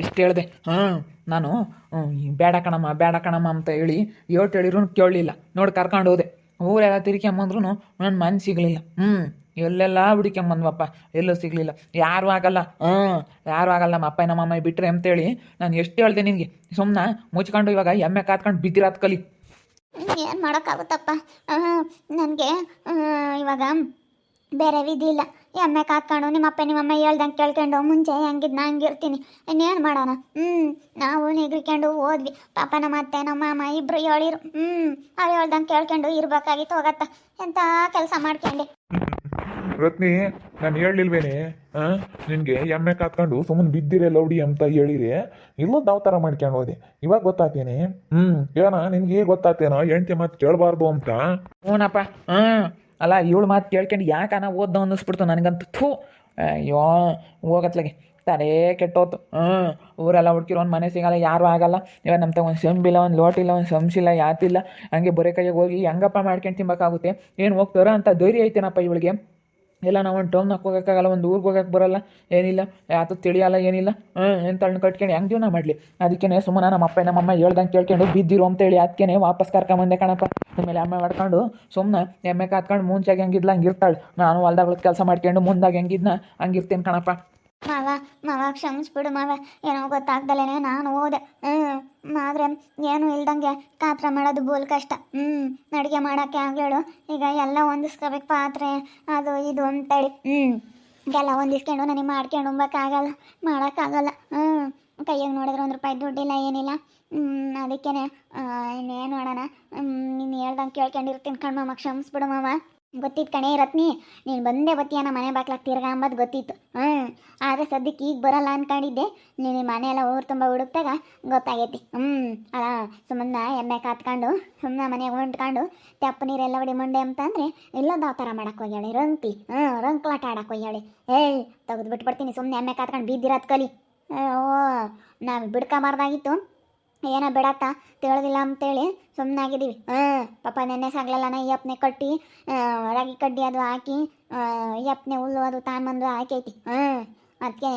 ಎಷ್ಟು ಹೇಳಿದೆ ಹಾಂ. ನಾನು ಬೇಡ ಕಣಮ್ಮ ಬೇಡ ಕಣಮ್ಮ ಅಂತ ಹೇಳಿ ಏಟು ಹೇಳಿದ್ರು ಕೇಳಲಿಲ್ಲ. ನೋಡಿ ಕರ್ಕೊಂಡು ಹೋದೆ. ಊರೆಲ್ಲ ತಿರ್ಕೊಂಬಂದ್ರು ನನ್ನ ಮನ್ ಸಿಗಲಿಲ್ಲ. ಹ್ಞೂ ಎಲ್ಲೆಲ್ಲ ಹುಡುಕೊಂಬಂದ್ವಪ್ಪ ಎಲ್ಲೂ ಸಿಗಲಿಲ್ಲ. ಯಾರೂ ಆಗಲ್ಲ. ಹ್ಞೂ ಯಾರೂ ಆಗಲ್ಲ ನಮ್ಮ ಅಪ್ಪ ನಮ್ಮ ಅಮ್ಮ ಬಿಟ್ಟರೆ ಅಂತೇಳಿ ನಾನು ಎಷ್ಟು ಹೇಳ್ದೆ ನಿನಗೆ. ಸುಮ್ಮನೆ ಮುಚ್ಕೊಂಡು ಇವಾಗ ಎಮ್ಮೆ ಕಾತ್ಕೊಂಡು ಬಿದ್ದಿರೋದು ಕಲಿ. ಏನು ಮಾಡೋಕ್ಕಾಗುತ್ತಪ್ಪ? ನನಗೆ ಇವಾಗ ಬೇರೆ ವಿಧಿ ಇಲ್ಲ. ಎಮ್ಮೆ ಕಾತ್ಕೊಂಡು ನಿಮ್ಮ ಅಪ್ಪ ನಿಮ್ಮಮ್ಮ ಹೇಳ್ದಂಗೆ ಕೇಳ್ಕೊಂಡು ಮುಂಚೆ ಹೆಂಗಿದ್ ನಾ ಹಂಗಿರ್ತೀನಿ. ಇನ್ನೇನು ಮಾಡೋಣ? ಹ್ಞೂ ನಾವು ನಿಗ್ರಿಕೊಂಡು ಹೋದ್ವಿ. ಪಾಪ ನಮ್ಮ ಅತ್ತೆ ನಮ್ಮ ಮಾಮ ಇಬ್ರು ಹೇಳಿರು. ಹ್ಞೂ ಅವ್ರು ಹೇಳ್ದಂಗೆ ಕೇಳ್ಕೊಂಡು ಇರ್ಬೇಕಾಗಿತ್ತು ಹೋಗತ್ತ. ಎಂತ ಕೆಲಸ ಮಾಡ್ಕೊಂಡೆ. ರತ್ನಿ ನಾನು ಹೇಳಿಲ್ವೇನೆ ಹಾಂ ನಿನಗೆ ಎಮ್ಮೆ ಕಾತ್ಕೊಂಡು ಸುಮ್ಮನೆ ಬಿದ್ದಿರೇ ಲೌಡಿ ಅಂತ ಹೇಳಿರಿ. ಇಲ್ಲೋ ದಾವತಾರ ಥರ ಮಾಡ್ಕೊಂಡು ಹೋದೆ? ಇವಾಗ ಗೊತ್ತಾಗ್ತೇನೆ ಹ್ಞೂ ಏನ ನಿನಗೆ ಗೊತ್ತಾಗ್ತೇನೋ ಹೆಂಡ್ತಿ ಮತ್ತೆ ಕೇಳಬಾರ್ದು ಅಂತ. ಹ್ಞೂನಪ್ಪ ಹಾಂ ಅಲ್ಲ, ಇವಳು ಮಾತು ಕೇಳ್ಕೊಂಡು ಯಾಕನ ಓದ್ದೋ ಅನ್ನಿಸ್ಬಿಡ್ತು ನನಗಂತೂ. ಥೂ, ಅಯ್ಯೋ, ಹೋಗತ್ಲಾಗೆ. ತಲೆ ಕೆಟ್ಟೋತು. ಹ್ಞೂ, ಊರೆಲ್ಲ ಹುಡ್ಕಿರೋ ಒಂದು ಮನೆ ಸಿಗಲ್ಲ, ಯಾರೂ ಆಗಲ್ಲ. ಇವಾಗ ನಮ್ಮ ತಗೊಂಡು ಸೆಂಬಿಲ್ಲ ಒಂದು ಲೋಟಿಲ್ಲ ಒಂದು ಸಂಸಿಲ್ಲ ಯಾತಿಲ್ಲ. ಹಂಗೆ ಬರೀ ಕೈಗೆ ಹೋಗಿ ಹೆಂಗಪ್ಪ ಮಾಡ್ಕೊಂಡು ತಿನ್ಬೇಕಾಗುತ್ತೆ? ಏನು ಹೋಗ್ತಾರೋ ಅಂತ ಧೈರ್ಯ ಐತೇನಪ್ಪ ಇವಳಿಗೆ? ಇಲ್ಲ, ನಾವು ಒಂದು ಟೌನ್ ಹೋಗೋಕ್ಕಾಗಲ್ಲ ಒಂದು ಊರಿಗೆ ಹೋಗಕ್ಕೆ ಬರಲ್ಲ, ಏನಿಲ್ಲ ಯಾತು ತಿಳಿಯಲ್ಲ, ಏನಿಲ್ಲ ಏನು ತಳ್ಳು ಕಟ್ಕೊಂಡು ಹೆಂಗೆ ಜೀವನ ಮಾಡಲಿ? ಅದಕ್ಕೇ ಸುಮ್ಮನೆ ನಮ್ಮ ಅಪ್ಪ ನಮ್ಮಮ್ಮ ಹೇಳ್ದಂಗೆ ಕೇಳ್ಕೊಂಡು ಬಿದ್ದಿರು ಅಂತೇಳಿ ಅದಕ್ಕೇ ವಾಪಸ್ ಕರ್ಕೊಂಬಂದೆ ಕಣಪ್ಪ. ಆಮೇಲೆ ಅಮ್ಮ ಮಾಡ್ಕೊಂಡು ಸುಮ್ಮನೆ ಎಮ್ಮೆ ಕಾತ್ಕೊಂಡು ಮುಂಚೆಗೆ ಹೆಂಗಿದ್ಲ ಹಂಗಿರ್ತಾಳೆ ನಾನು ಹೊಲ್ದಾಗ ಕೆಲಸ ಮಾಡ್ಕೊಂಡು ಮುಂದಾಗ ಹೆಂಗಿದ್ನ ಹಂಗಿರ್ತೀನಿ ಕಣಪ್ಪ. ಮಾವ ಮಾವ, ಕ್ಷಮಿಸ್ಬಿಡು ಮಾವ. ಏನೋ ಗೊತ್ತಾಗ್ದಲೇನೆ ನಾನು ಹೋದೆ. ಹ್ಞೂ ಆದರೆ ಏನು ಇಲ್ದಂಗೆ ಕಾತ್ರ ಮಾಡೋದು ಬೋಲ್ ಕಷ್ಟ. ಹ್ಞೂ ಅಡುಗೆ ಮಾಡೋಕ್ಕೆ ಆಗ್ಲೇಳು ಈಗ ಎಲ್ಲ ಹೊಂದಿಸ್ಕೋಬೇಕು ಪಾತ್ರೆ, ಅದು ಇದು ಅಂತೇಳಿ. ಹ್ಞೂ ಎಲ್ಲ ಹೊಂದಿಸ್ಕೊಂಡು ನನಗೆ ಮಾಡ್ಕೊಂಡು ಉಂಬಕ್ಕಾಗಲ್ಲ, ಮಾಡೋಕ್ಕಾಗಲ್ಲ. ಹ್ಞೂ ಕೈಯಾಗ ನೋಡಿದ್ರೆ ಒಂದು ರೂಪಾಯಿ ದುಡ್ಡಿಲ್ಲ, ಏನಿಲ್ಲ. ಅದಕ್ಕೇ ಇನ್ನೇನು ಮಾಡೋಣ ನೀನು ಹೇಳ್ದಂಗೆ ಕೇಳ್ಕೊಂಡಿರ್ತೀನಿ ಕಣ್ಮ ಮಾಮ ಕ್ಷಮಿಸ್ಬಿಡು ಮಾವ. ಗೊತ್ತಿತ್ತು ಕಣೇ ರತ್ನಿ, ನೀನು ಬಂದೇ ಬತ್ತೀಯ ನಮ್ಮ ಮನೆ ಬಾಕ್ಲಾಗ ತಿರ್ಗಾ ಅಂಬದು ಗೊತ್ತಿತ್ತು. ಹ್ಞೂ ಆದರೆ ಸದ್ಯಕ್ಕೆ ಈಗ ಬರಲ್ಲ ಅಂದ್ಕೊಂಡಿದ್ದೆ ನೀನು ಮನೆ ಎಲ್ಲ ಊರು ತುಂಬ ಹುಡುಕ್ದಾಗ ಗೊತ್ತಾಗೈತಿ. ಹ್ಞೂ ಅಲ್ಲ ಸುಮ್ಮನೆ ಎಮ್ಮೆ ಕಾತ್ಕೊಂಡು ಸುಮ್ಮನೆ ಮನೆಗೆ ಹೊಂಟ್ಕೊಂಡು, ತೆಪ್ಪ ನೀರೆಲ್ಲ ಹೊಡಿ ಮುಂಡೆ ಅಂತಂದರೆ ಇಲ್ಲೊಂದು ಆ ಥರ ಮಾಡಕ್ಕೆ ಹೋಗ್ಯಾಳೆ ರಂಕಿ ಹ್ಞೂ ರಂಕ್ಲಾಟ ಆಡಕ್ಕೆ ಹೋಗ್ಯಾಳೆ. ಏಯ್ ತೆಗೆದು ಬಿಟ್ಬಿಡ್ತೀನಿ ಸುಮ್ಮನೆ ಎಮ್ಮೆ ಕಾತ್ಕೊಂಡು ಬಿದ್ದಿರೋದು ಕಲಿ. ಓ, ನಾವು ಬಿಡ್ಕೊಂಬಾರ್ದಾಗಿತ್ತು. ಏನೋ ಬಿಡತ್ತ ತಿಳಿದಿಲ್ಲ ಅಂತೇಳಿ ಸುಮ್ಮನಾಗಿದ್ದೀವಿ ಹಾಂ, ಪಾಪ ನೆನ್ನೆ ಸಾಗಲಲ್ಲನ ಯಪ್ಪನೆ ಕಟ್ಟಿ ರಾಗಿ ಕಡ್ಡಿ ಅದು ಹಾಕಿ ಯಪ್ಪನೆ ಹುಲ್ಲು ಅದು ತಾನ್ಬಂದು ಹಾಕೈತಿ. ಹಾಂ ಅದಕ್ಕೆ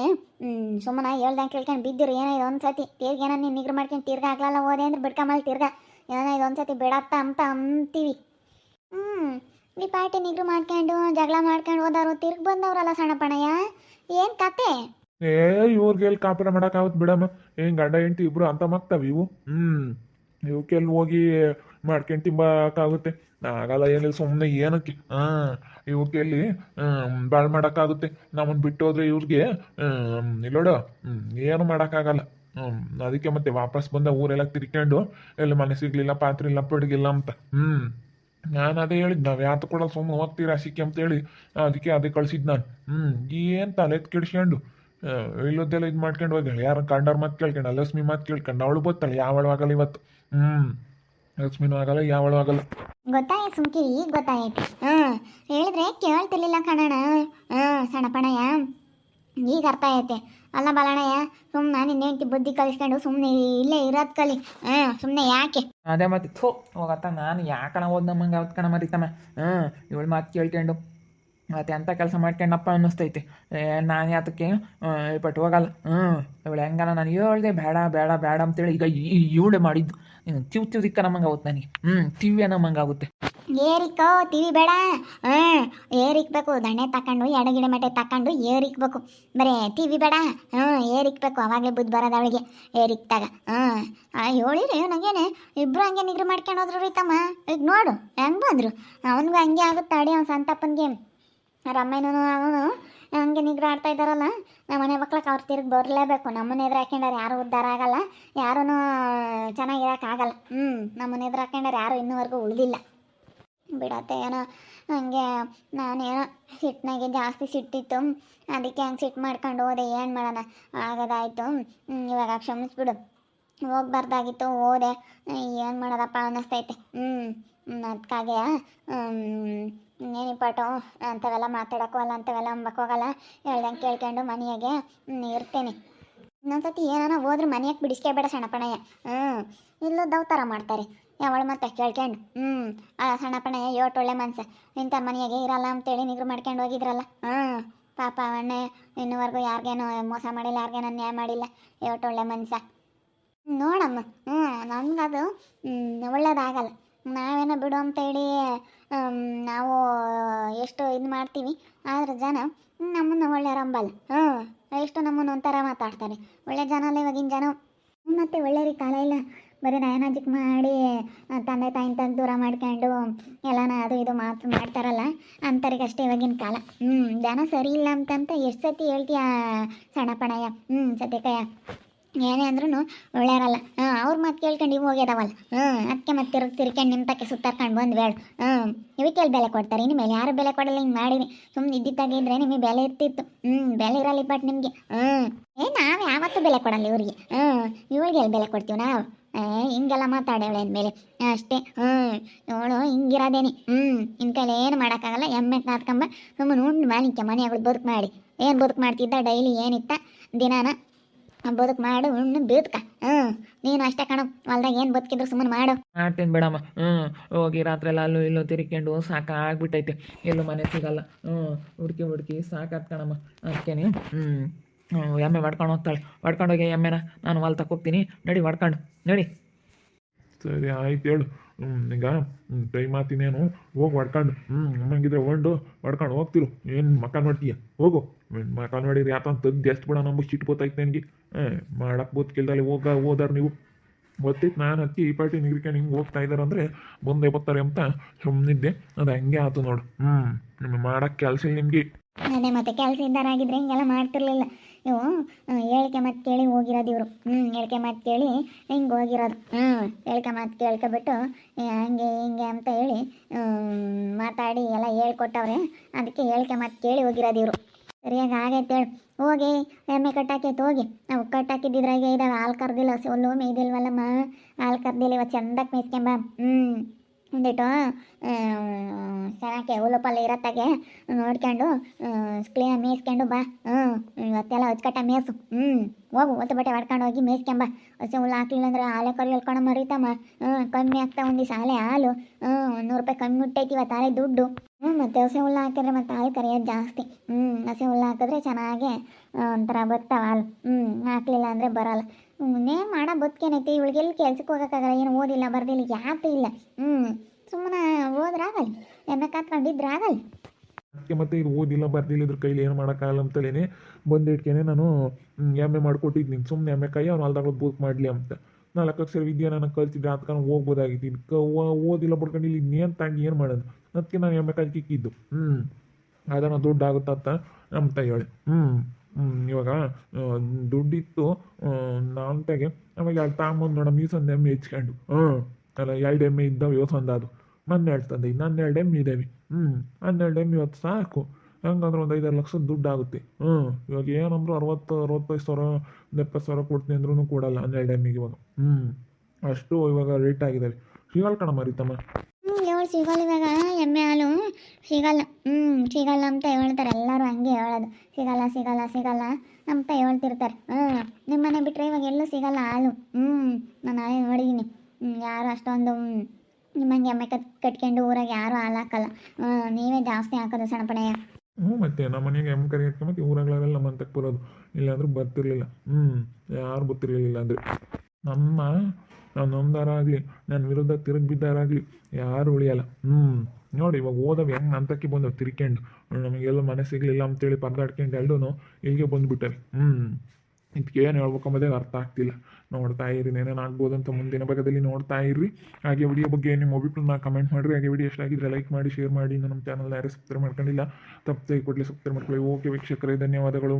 ಸುಮ್ಮನೆ ಹೇಳ್ದಂಗೆ ಕೇಳ್ಕೊಂಡು ಬಿದ್ದಿರು. ಏನೋ ಇದು ಒಂದು ಸತಿ ತೀರ್ಗ ಏನೋ ನೀನು ನಿಗ್ರ ಮಾಡ್ಕೊಂಡು ತೀರ್ಗ ಆಗ್ಲಲ್ಲ ಹೋದೆ ಅಂದ್ರೆ ಬಿಡ್ಕಮಲ್ ತಿರ್ಗ. ಏನೋ ಇದು ಒಂದು ಸತಿ ಬಿಡತ್ತ ಅಂತ ಅಂತೀವಿ. ಹ್ಞೂ ಈ ಪಾರ್ಟಿ ನಿಗ್ರು ಮಾಡ್ಕೊಂಡು ಜಗಳ ಮಾಡ್ಕೊಂಡು ಹೋದವರು ತಿರ್ಗಿ ಬಂದವರಲ್ಲ ಸಣ್ಣಪ್ಪಣಯ್ಯ. ಏನು ಕತೆ? ಏ, ಇವ್ರಿಗೆ ಎಲ್ಲಿ ಕಾಪಿಡ ಮಾಡಕ್ಕಾಗುತ್ತೆ ಬಿಡಮ್ಮ? ಏನು ಗಂಡ, ಹೆಂಡತಿ ಇಬ್ರು ಅಂತ ಮಕ್ತಾವ ಇವು? ಹ್ಞೂ ಇವಕ್ಕೆಲ್ಲಿ ಹೋಗಿ ಮಾಡ್ಕೊಂಡು ತಿಂಬಕ್ಕಾಗುತ್ತೆ ಆಗಲ್ಲ, ಏನಿಲ್ಲ ಸುಮ್ಮನೆ ಏನಕ್ಕೆ? ಹಾಂ ಹ್ಮ್ ಬಾಳ್ ಮಾಡೋಕ್ಕಾಗುತ್ತೆ ನಮ್ಮನ್ನು ಬಿಟ್ಟು ಹೋದ್ರೆ ಇವ್ರಿಗೆ ಇಲ್ಲೋಡು ಏನು ಮಾಡೋಕ್ಕಾಗಲ್ಲ ಹ್ಞೂ ಅದಕ್ಕೆ ಮತ್ತೆ ವಾಪಸ್ ಬಂದ ಊರೆಲ್ಲ ತಿರ್ಕೊಂಡು, ಎಲ್ಲಿ ಮನೆ ಸಿಗ್ಲಿಲ್ಲ, ಪಾತ್ರೆ ಇಲ್ಲ, ಪಡ್ಗಿಲ್ಲ ಅಂತ. ಹ್ಞೂ ನಾನು ಅದೇ ಹೇಳಿದ್, ನಾವು ಯಾತ ಕೂಡ ಸುಮ್ಮನೆ ಹೋಗ್ತೀರಾ ಸಿಕ್ಕಿ ಅಂತೇಳಿ ಅದಕ್ಕೆ ಅದೇ ಕಳ್ಸಿದ್ ನಾನು. ಹ್ಞೂ ಏನು ತಲೆ ಕೆಡ್ಸ್ಕೊಂಡು? ಇಲ್ಲದ್ದೆಲ್ಲ ಇದು ಮಾಡ್ಕೊಂಡು ಹೋಗಿ ಯಾರು ಕಂಡವ್ರ ಮಾತು ಕೇಳ್ಕೊಂಡು ಲಕ್ಷ್ಮಿ ಮಾತು ಕೇಳ್ಕೊಂಡು ಅವಳು ಗೊತ್ತಾಳೆ ಯಾವಳು ಆಗಲ್ಲ ಇವತ್ತು. ಹ್ಮ್ ಲಕ್ಷ್ಮಿನೂ ಆಗಲ್ಲ ಯಾವಳು ಆಗಲ್ಲ. ಗೊತ್ತಾಯ್ತು ಸುಮ್ಕಿರಿ ಈಗ ಗೊತ್ತಾಯ್ತು. ಹಾ ಹೇಳಿದ್ರೆ ಕೇಳ್ತಿರ್ಲಿಲ್ಲ ಕಣಣ ಹಾಂ ಸಣ್ಣಪ್ಪಣಯ್ಯ ಈಗ ಅರ್ಥ ಐತೆ ಅಲ್ಲ ಬಾಲಣ್ಣಯ್ಯ ಸುಮ್ಮನೆ ನಿನ್ನೆ ಬುದ್ಧಿ ಕಲಿಸ್ಕೊಂಡು ಸುಮ್ಮನೆ ಇಲ್ಲೇ ಇರೋದು ಕಲಿ. ಹಾಂ ಸುಮ್ಮನೆ ಯಾಕೆ? ಅದೇ ಮತ್ತೆ ಥೋ ಹೋಗತ್ತ ನಾನು ಯಾಕಣ ಓದ್ ನಮ್ಮಂಗೆ ಅವತ್ ಕಣ ಮರಿತಮ್ಮ. ಹ್ಮ್ ಇವಳು ಮಾತು ಕೇಳ್ಕೊಂಡು. ಮತ್ತೆ ಎಂಥ ಕೆಲಸ ಮಾಡ್ಕೊಂಡಪ್ಪ ಅನ್ನಿಸ್ತೈತಿ. ನಾನು ಅದಕ್ಕೆ ಪಟ್ಟು ಹೋಗಲ್ಲ. ಹ್ಞೂ ಇವಳು ಹೆಂಗಲ್ಲ ನಾನು ಹೇಳ್ದೆ, ಬೇಡ ಬೇಡ ಬೇಡ ಅಂತೇಳಿ ಈಗ ಇವಳೆ ಮಾಡಿದ್ದು. ತಿವ್ ತಿವ್ ದಿಕ್ಕ ನಮ್ಮಂಗೆ ಆಗುತ್ತೆ ನನಗೆ. ಹ್ಞೂ ತಿವ್ಯ ನಮ್ಮಂಗೆ ಆಗುತ್ತೆ. ಏರಿಕೋ, ತಿವಿ ಬೇಡ. ಹಾಂ ಏರಿಕ್ಬೇಕು, ದಣ್ಣೆ ತಕೊಂಡು, ಎಡಗಿಡ ಮಟ್ಟೆ ತಕೊಂಡು ಏರಿಕ್ಬೇಕು. ಬರೇ, ತಿವಿ ಬೇಡ. ಹ್ಞೂ ಏರಿಕ್ಬೇಕು, ಅವಾಗಲೇ ಬುದ್ಧ ಬರೋದು ಅವಳಿಗೆ ಏರಿಕ್ತಾಗ ಹಾಂ ಆ, ಹೇಳಿರಿ ನನಗೇನೆ ಇಬ್ರು ಹಂಗೆ ನಿಗ್ರು ಮಾಡ್ಕೊಂಡು ಹೋದ್ರು ರೀತಮ್ಮ ಈಗ ನೋಡು, ಹೆಂಗೆ ಬಂದರು. ಅವನಿಗೂ ಹಂಗೆ ಆಗುತ್ತೆ ಅಡಿ ಅವ್ನ ಸಂತಪ್ಪನಿಗೆ. ರಮ್ಮೇನೂ ಅವನು, ಹಂಗೆ ನಿಗ್ರಾಡ್ತಾ ಇದ್ದಾರಲ್ಲ, ನಮ್ಮ ಮನೆ ಮಕ್ಳಕ್ಕೆ ಅವ್ರು ತಿರುಗಿ ಬರಲೇಬೇಕು. ನಮ್ಮನ್ನ ಎದುರು ಹಾಕೊಂಡಾರೆ ಯಾರು ಉದ್ಧಾರ ಆಗಲ್ಲ. ಯಾರೂ ಚೆನ್ನಾಗಿರೋಕ್ಕಾಗಲ್ಲ ಹ್ಞೂ ನಮ್ಮನ್ನ ಎದುರು ಹಾಕೊಂಡಾರೆ ಯಾರು ಇನ್ನೂವರೆಗೂ ಉಳಿದಿಲ್ಲ. ಬಿಡತ್ತೆ ಏನೋ, ಹಂಗೆ ನಾನೇನೋ ಸಿಟ್ಟಿನಾಗೆ ಜಾಸ್ತಿ ಸಿಟ್ಟಿತ್ತು. ಅದಕ್ಕೆ ಹಂಗೆ ಸಿಟ್ಟು ಮಾಡ್ಕೊಂಡು ಹೋದೆ, ಏನು ಮಾಡೋಣ? ಆಗೋದಾಯ್ತು. ಇವಾಗ ಕ್ಷಮಿಸ್ಬಿಡು. ಹೋಗ್ಬಾರ್ದಾಗಿತ್ತು, ಹೋದೆ. ಏನು ಮಾಡೋದಪ್ಪ ಅನ್ನಿಸ್ತೈತೆ. ಹ್ಞೂ ಅದಕ್ಕಾಗೆ ಏನಿಪಾಟು ಅಂಥವೆಲ್ಲ ಮಾತಾಡೋಕ್ಕಲ್ಲ ಅಂಥವೆಲ್ಲ ಹೋಗಲ್ಲ ಹೇಳ್ದಂಗೆ ಕೇಳ್ಕೊಂಡು ಮನೆಯಾಗೆ ಇರ್ತೇನೆ. ಇನ್ನೊಂದ್ಸತಿ ಏನಾನ ಹೋದ್ರೆ ಮನೆಯಾಗೆ ಬಿಡಿಸ್ಕೇಬೇಡ ಸಣ್ಣಪ್ಪಣಯ್ಯ. ಹ್ಞೂ ಇಲ್ಲದವ್ ಥರ ಮಾಡ್ತಾರೆ. ಯಾವಳು ಮತ್ತೆ ಕೇಳ್ಕೊಂಡು ಹ್ಞೂ ಆ ಸಣ್ಣಪ್ಪಣಯ್ಯ ಏಟ್ ಒಳ್ಳೆ ಮನ್ಸ. ಇಂಥ ಮನೆಯಾಗೆ ಇರಲ್ಲ ಅಂತೇಳಿ ನಿಗ್ರು ಮಾಡ್ಕೊಂಡು ಹೋಗಿದ್ರಲ್ಲ. ಹ್ಞೂ ಪಾಪ ಅವಣ್ಣ, ಇನ್ನುವರೆಗೂ ಯಾರಿಗೇನೋ ಮೋಸ ಮಾಡಿಲ್ಲ, ಯಾರಿಗೇನೋ ನ್ಯಾಯ ಮಾಡಿಲ್ಲ. ಇವತ್ತು ಒಳ್ಳೆ ಮನುಷ್ಯ ನೋಡಮ್ಮ, ಹ್ಞೂ ನಮಗದು ಒಳ್ಳೇದಾಗಲ್ಲ. ನಾವೇನೋ ಬಿಡು ಅಂತೇಳಿ ನಾವು ಎಷ್ಟು ಇದು ಮಾಡ್ತೀವಿ, ಆದರೆ ಜನ ನಮ್ಮನ್ನು ಒಳ್ಳೆ ರಂಬಲ್ಲ ಹ್ಞೂ, ಎಷ್ಟು ನಮ್ಮನ್ನು ಒಂಥರ ಮಾತಾಡ್ತಾರೆ. ಒಳ್ಳೆ ಜನ ಅಲ್ಲ ಇವಾಗಿನ ಜನ. ಮತ್ತೆ ಒಳ್ಳೆಯವ್ರಿಗೆ ಕಾಲ ಇಲ್ಲ. ಬರೀ ನಯನಾಜಿಕ್ ಮಾಡಿ ತಂದೆ ತಾಯಿನ ತಂದು ದೂರ ಮಾಡ್ಕೊಂಡು, ಎಲ್ಲನ ಅದು ಇದು ಮಾತು ಮಾಡ್ತಾರಲ್ಲ ಅಂಥವ್ರಿಗಷ್ಟೇ ಇವಾಗಿನ ಕಾಲ. ಹ್ಞೂ ಜನ ಸರಿ ಇಲ್ಲ ಅಂತಂತ ಎಷ್ಟು ಸತಿ ಹೇಳ್ತೀಯ ಸಣ್ಣ ಪಣಯ್ಯ ಹ್ಞೂ ಸತ್ಯಕಯ್ಯ ಏನೇ ಅಂದ್ರೂ ಒಳ್ಳೆಯರಲ್ಲ ಹಾಂ, ಅವ್ರ ಮಾತು ಕೇಳ್ಕೊಂಡು ಇವು ಹೋಗ್ಯದವಲ್ಲ. ಹಾಂ ಅದಕ್ಕೆ ಮತ್ತೆ ತಿರುಗಿ ತಿರ್ಕೊಂಡು ನಿಮ್ಮ ತಕ್ಕೆ ಸುತ್ತಾರ್ಕೊಂಡು ಬಂದು ಬೇಡ. ಹ್ಞೂ ಇವಕ್ಕೆಲ್ಲಿ ಬೆಲೆ ಕೊಡ್ತಾರೆ? ಇನ್ಮೇಲೆ ಯಾರು ಬೆಲೆ ಕೊಡಲ್ಲ, ಹಿಂಗೆ ಮಾಡಿರಿ. ಸುಮ್ಮನೆ ಇದ್ದಿದ್ದಾಗಿದ್ರೆ ನಿಮಗೆ ಬೆಲೆ ಇರ್ತಿತ್ತು. ಹ್ಞೂ ಬೆಲೆ ಇರಲ್ಲ ಬಟ್ ನಿಮಗೆ. ಹ್ಞೂ ಏ, ನಾವು ಯಾವತ್ತೂ ಬೆಲೆ ಕೊಡಲ್ಲ ಇವ್ರಿಗೆ. ಹ್ಞೂ ಇವ್ರಿಗೆ ಎಲ್ಲಿ ಬೆಲೆ ಕೊಡ್ತೀವಿ ನಾವು? ಏ, ಹಿಂಗೆಲ್ಲ ಮಾತಾಡೇವಳೆ ಅಂದಮೇಲೆ. ಅಷ್ಟೇ. ಹ್ಞೂ ಇವಳು ಹಿಂಗಿರೋದೇನಿ ಹ್ಞೂ ಕೈಲಿ ಏನು ಮಾಡೋಕ್ಕಾಗಲ್ಲ, ಎಮ್ಮೆ ಕಾತ್ಕೊಂಬ ಸುಮ್ಮನೆ ಉಂಡು ಮಾಲಿಕ್ಕೆ ಮನೆಗಳು ಬದುಕು ಮಾಡಿ. ಏನು ಬದುಕು ಮಾಡ್ತಿದ್ದ, ಡೈಲಿ ಏನಿತ್ತ? ದಿನಾನ ಬದುಕು ಮಾಡು ಉಣ್ಣು ಬೀದ್ಕ ಹ್ಞೂ ನೀನು ಅಷ್ಟೇ ಕಣ ಹೊಲ್ದಾಗ ಏನು ಬದುಕಿದ್ರು ಸುಮ್ಮನೆ ಮಾಡು. ಮಾಡ್ತೀನಿ ಬಿಡಮ್ಮ. ಹ್ಞೂ ಹೋಗಿ ರಾತ್ರೆಲ್ಲ ಅಲ್ಲೂ ಇಲ್ಲೂ ಸಾಕ ಸಾಕಾಗ್ಬಿಟ್ಟೈತೆ. ಎಲ್ಲೂ ಮನೆ ಸಿಗಲ್ಲ. ಹ್ಞೂ ಹುಡುಕಿ ಹುಡುಕಿ ಸಾಕಾತ್ ಕಣಮ್ಮ. ಅದಕ್ಕೇನೆ ಹ್ಞೂ ಹ್ಞೂ ಎಮ್ಮೆ ಹೊಡ್ಕೊಂಡು ಹೋಗ್ತಾಳೆ. ಹೊಡ್ಕೊಂಡೋಗಿ ಎಮ್ಮೆನ ನಾನು ಹೊಲ್ ಹೋಗ್ತೀನಿ. ನಡಿ ಹೊಡ್ಕೊಂಡು ನಡಿ. ಸರಿ ಆಯ್ತು ಹೇಳು. ಈಗ ಕೈ ಮಾತಿನೇನು ಹೋಗಿ ಹೊಡ್ಕೊಂಡು. ಹ್ಞೂ ಅಮ್ಮಂಗಿದ್ರೆ ಹೊಂಡು, ಹೊಡ್ಕೊಂಡು ಹೋಗ್ತಿರು. ಏನು ಮಕ್ಕ ಮಾಡ್ತೀಯ? ಹೋಗು. ಮಕಾನ್ ಮಾಡಿದ್ರೆ ಯಾಕಂತ ತೆಗ್ದು ಎಷ್ಟು ಬಿಡ ನಮಗೆ ಸಿಟ್ಟು ಗೊತ್ತಾಯ್ತು ನನಗೆ? ಮಾಡಕ್ಕೆ ಬದುಕಿಲ್ದಲ್ಲಿ ಹೋಗ, ಹೋದಾರ ನೀವು. ಗೊತ್ತಿತ್ತು ನಾನು ಹತ್ತಿ ಈ ಪಾರ್ಟಿ ನಿಗ್ರಿಕೊಂಡು ಹಿಂಗೆ ಹೋಗ್ತಾ ಇದ್ದಾರೆ ಅಂದರೆ ಮುಂದೆ ಬರ್ತಾರೆ ಅಂತ ಸುಮ್ಮನಿದ್ದೆ ಅದು ಹಂಗೆ ಆಯ್ತು ನೋಡು. ಹ್ಞೂ ನಿಮ್ಗೆ ಮಾಡೋಕ್ಕೆ ಕೆಲಸ ನಿಮಗೆ. ಅದೇ ಮತ್ತೆ ಕೆಲಸ ಇದ್ದಾರಾಗಿದ್ರೆ ಹಿಂಗೆಲ್ಲ ಮಾಡ್ತಿರ್ಲಿಲ್ಲ. ಆ, ಹೇಳಿಕೆ ಮಾತು ಕೇಳಿ ಹೋಗಿರೋದು ಇವರು. ಹ್ಞೂ ಹೇಳಿಕೆ ಮತ್ತೆ ಕೇಳಿ ಹಿಂಗೆ ಹೋಗಿರೋದು. ಹ್ಞೂ ಹೇಳಿಕೆ ಮಾತು ಕೇಳ್ಕೊಬಿಟ್ಟು ಹಂಗೆ ಹಿಂಗೆ ಅಂತ ಹೇಳಿ ಮಾತಾಡಿ ಎಲ್ಲ ಹೇಳ್ಕೊಟ್ಟವ್ರೆ. ಅದಕ್ಕೆ ಹೇಳಿಕೆ ಮಾತು ಕೇಳಿ ಹೋಗಿರೋದು ಇವರು. ಸರಿಯಾಗಿ ಆಗೈತೆ ಹೇಳಿ. ಹೋಗಿ ಎಮ್ಮೆ ಕಟ್ಟಾಕೈತೆ ಹೋಗಿ. ನಾವು ಕಟ್ಟಾಕಿದ್ದಿದ್ರಾಗೆ ಇದಾವೆ ಹಾಲು ಕರ್ದಿಲ್ಲ ಸೊಲ್ಲು ಮೇಯ್ದಿಲ್ವಲ್ಲಮ್ಮ ಹಾಲು ಕರ್ದಿಲ್ಲ ಇವತ್ತು ಚಂದಕ್ಕೆ ಮೇಯ್ಸ್ಕೊಂಬ. ಹ್ಞೂ ಒಂದಿಟ್ಟು ಚೆನ್ನಾಗಿ ಹುಲ್ಲುಪಲ್ಲ ಇರತ್ತಾಗೆ, ನೋಡ್ಕೊಂಡು ಕ್ಲೀನ್ ಮೇಯಿಸ್ಕೊಂಡು ಬಾ. ಹ್ಞೂ, ಇವತ್ತೆಲ್ಲ ಹಚ್ಕಟ್ಟ ಮೇಯ್ಸು. ಹ್ಞೂ, ಹೋಗು ಒತ್ತು ಬಟ್ಟೆ ಹೊಡ್ಕೊಂಡು ಹೋಗಿ ಮೇಯ್ಸ್ಕೊಂಬ. ಹಸಿ ಹುಲ್ಲು ಹಾಕ್ಲಿಲ್ಲ ಅಂದ್ರೆ ಹಾಲೆ ಕರಿ ಹೇಳ್ಕೊಂಡು ಮರಿತಮ್ಮ ಹ್ಞೂ, ಕಮ್ಮಿ ಆಗ್ತಾ ಒಂದಿವ್ಸ ಹಾಲೆ ಹಾಲು. ಹ್ಞೂ ನೂರು ರೂಪಾಯಿ ಕಮ್ಮಿ ಮುಟ್ಟೈತಿ ಇವತ್ತು ಹಾಲೆ ದುಡ್ಡು. ಹ್ಞೂ, ಮತ್ತು ಹಸಿ ಹುಲ್ಲು ಹಾಕಿದ್ರೆ ಮತ್ತೆ ಹಾಲು ಕರಿಯೋದು ಜಾಸ್ತಿ. ಹ್ಞೂ, ಹಸಿ ಹುಲ್ಲು ಹಾಕಿದ್ರೆ ಚೆನ್ನಾಗೆ ಒಂಥರ ಬರ್ತಾವ ಹಾಲು. ಹ್ಞೂ, ಹಾಕ್ಲಿಲ್ಲ ಅಂದರೆ ಬರಲ್ಲ. ಇನ್ನೇನು ಮಾಡೋ ಬದುಕೇನೈತಿ ಇವಳಿಗೆಲ್ಲಿ ಕೆಲ್ಸಕ್ಕೆ ಹೋಗೋಕ್ಕಾಗಲ್ಲ, ಏನು ಓದಿಲ್ಲ, ಬರ್ದಿಲ್ಲ ಯಾತು ಇಲ್ಲ. ಹ್ಞೂ ಸುಮ್ಮನೆ ಹೋದ್ರಾಗಲ್ಲ ಎಮ್ಮೆ ಕಾತ್ಕೊಂಡಿದ್ರೆ ಆಗಲ್ಲ ಅದಕ್ಕೆ ಮತ್ತೆ ಇದು ಓದಿಲ್ಲ, ಬರ್ದಿಲ್ಲ, ಇದ್ರ ಕೈಲಿ ಏನು ಮಾಡೋಕ್ಕಾಗಲ್ಲ ಅಂತಲೇ ಬಂದಿಟ್ಕೇನೆ ನಾನು ಎಂ ಎ ಮಾಡ್ಕೊಟ್ಟಿದ್ದೀನಿ ಸುಮ್ಮನೆ ಎಂ ಕೈ ಅವ್ನು ಅಲ್ದಾಗ ಬುಕ್ ಮಾಡಲಿ ಅಂತ. ನಾಲ್ಕು ಅಕ್ಷರ ವಿದ್ಯೆ ನನಗೆ ಕಲ್ತಿದ್ರೆ ಅದಕ್ಕೆ ಹೋಗ್ಬೋದಾಗಿತ್ತು ಇದಕ್ಕೆ ಓದಿಲ್ಲ ಬಡ್ಕೊಂಡು ಇಲ್ಲಿ ಇನ್ನೇನು ತಾಗಿ, ಏನು ಮಾಡೋದು? ಅದಕ್ಕೆ ನಾನು ಎಂ ಎ ಕೈ ಕಿಕ್ಕಿದ್ದು ಹ್ಞೂ ಅದನ್ನು ದುಡ್ಡು ಆಗುತ್ತಂತ ನಮ್ಮ ಹೇಳಿ. ಹ್ಞೂ ಹ್ಞೂ ಇವಾಗ ದುಡ್ಡಿತ್ತು ನಾನು ತೆಗೆ ಆಮೇಲೆ ಎರಡು ತಾಂಬಂದು ನೋಡ ಈಸೊಂದು ಎಮ್ಮೆ ಹೆಚ್ಕೊಂಡು ಹ್ಞೂ ಅಲ್ಲ, ಎರಡು ಎಮ್ಮೆ ಇದ್ದಾವೆ ಇವತ್ತೊಂದು ಅದು ಹನ್ನೆರಡು ತಂದೆ, ಇನ್ನು ಹನ್ನೆರಡು ಎಮ್ಮೆ ಇದ್ದಾವೆ. ಹ್ಞೂ ಹನ್ನೆರಡು ಎಮ್ಮೆ ಇವತ್ತು ಸಾಕು. ಹೆಂಗಂದ್ರೆ ಒಂದು ಐದಾರು ಲಕ್ಷದ ದುಡ್ಡು ಆಗುತ್ತೆ ಹ್ಞೂ ಇವಾಗ ಏನಂದ್ರು ಅರವತ್ತು, ಅರವತ್ತೈದು ಸಾವಿರ ಒಂದು ಎಪ್ಪತ್ತು ಸಾವಿರ ಕೊಡ್ತೀನಿ ಅಂದ್ರೂ ಕೊಡಲ್ಲ, ಹನ್ನೆರಡು ಎಮ್ಮಿಗೆ ಇವಾಗ. ಹ್ಞೂ ಅಷ್ಟು ಇವಾಗ ರೇಟ್ ಆಗಿದ್ದಾವೆ. ಸಿಗಲ್ಲ ಕಣ ಮರಿತಮ್ಮ ಸಿಗಲ್ಲ ಇವಾಗ ಎಮ್ಮೆ ಹಾಲು ಸಿಗಲ್ಲ. ಹ್ಞೂ ಸಿಗಲ್ಲ ಅಂತ ಹೇಳ್ತಾರೆ. ಎಲ್ಲರೂ ಹಂಗೆ ಹೇಳೋದು. ಸಿಗಲ್ಲ ಸಿಗಲ್ಲ ಸಿಗಲ್ಲ ಅಂತ ಹೇಳ್ತಿರ್ತಾರೆ. ಹ್ಞೂ ನಿಮ್ಮನೆ ಬಿಟ್ಟರೆ ಇವಾಗ ಎಲ್ಲೂ ಸಿಗಲ್ಲ ಹಾಲು. ಹ್ಞೂ ನಾನು ನಾಳೆ ನೋಡಿದ್ದೀನಿ ಯಾರು ಅಷ್ಟೊಂದು ನಿಮ್ಮಂಗೆ ಎಮ್ಮೆ ಕತ್ ಕಟ್ಕೊಂಡು ಊರಾಗ ಯಾರು ಹಾಲು ಹಾಕಲ್ಲ. ಹ್ಞೂ ನೀವೇ ಜಾಸ್ತಿ ಹಾಕೋದು ಸಣ್ಣಪಣೆಯ ಹ್ಞೂ ಮತ್ತೆ ನಮ್ಮ ಮನೆಗೆ ಎಮ್ಮೆ ಕರಿ ಮತ್ತೆ ಊರಾಗಲೆಲ್ಲ ನಮ್ಮ ಅಂತಕ್ಕೆ ಬರೋದು. ಇಲ್ಲಾಂದ್ರೂ ಬರ್ತಿರ್ಲಿಲ್ಲ. ಹ್ಞೂ ಯಾರು ಬರ್ತಿರ್ಲಿಲ್ಲ ಅಂದರೆ. ನಮ್ಮ ನಾನು ನೊಂದಾರಾಗಲಿ ನನ್ನ ವಿರುದ್ಧ ತಿರುಗಿ ಬಿದ್ದಾರಾಗಲಿ ಯಾರು ಉಳಿಯಲ್ಲ. ಹ್ಞೂ ನೋಡಿ, ಇವಾಗ ಓದವ್ ಹೆಂಗೆ ಅಂತಕ್ಕೆ ಬಂದವು ತಿರ್ಕೊಂಡು ನಮಗೆಲ್ಲ ಮನೆ ಸಿಗಲಿಲ್ಲ ಅಂತೇಳಿ ಪರದಾಡ್ಕೊಂಡು ಎರಡೂ ಇಲ್ಲಿಗೆ ಬಂದುಬಿಟ್ಟವೆ ಹ್ಞೂ ಇದಕ್ಕೆ ಏನು ಹೇಳ್ಬೇಕಂಬುದೇ ಅರ್ಥ ಆಗ್ತಿಲ್ಲ. ನೋಡ್ತಾ ಇರಿ, ಏನೇನು ಆಗ್ಬೋದು ಅಂತ ಮುಂದಿನ ಭಾಗದಲ್ಲಿ ನೋಡ್ತಾ ಇರ್ರಿ. ಹಾಗೆ ವಿಡಿಯೋ ಬಗ್ಗೆ ನಿಮ್ಮ ಅಭಿಪ್ರಾಯನ ಕಮೆಂಟ್ ಮಾಡಿರಿ. ಹಾಗೆ ವಿಡಿಯೋ ಎಷ್ಟಾಗಿದ್ರೆ ಲೈಕ್ ಮಾಡಿ ಶೇರ್ ಮಾಡಿ. ನಮ್ಮ ಚಾನಲ್ ಯಾರೇ ಸಬ್ಸ್ಕ್ರೈಬ್ ಮಾಡ್ಕೊಂಡಿಲ್ಲ, ತಪ್ಪದೆ ಕೊಡಲಿ ಸಬ್ಸ್ಕ್ರೈಬ್ ಮಾಡ್ಕೊಳ್ಳಿ. ಓಕೆ ವೀಕ್ಷಕರೇ, ಧನ್ಯವಾದಗಳು.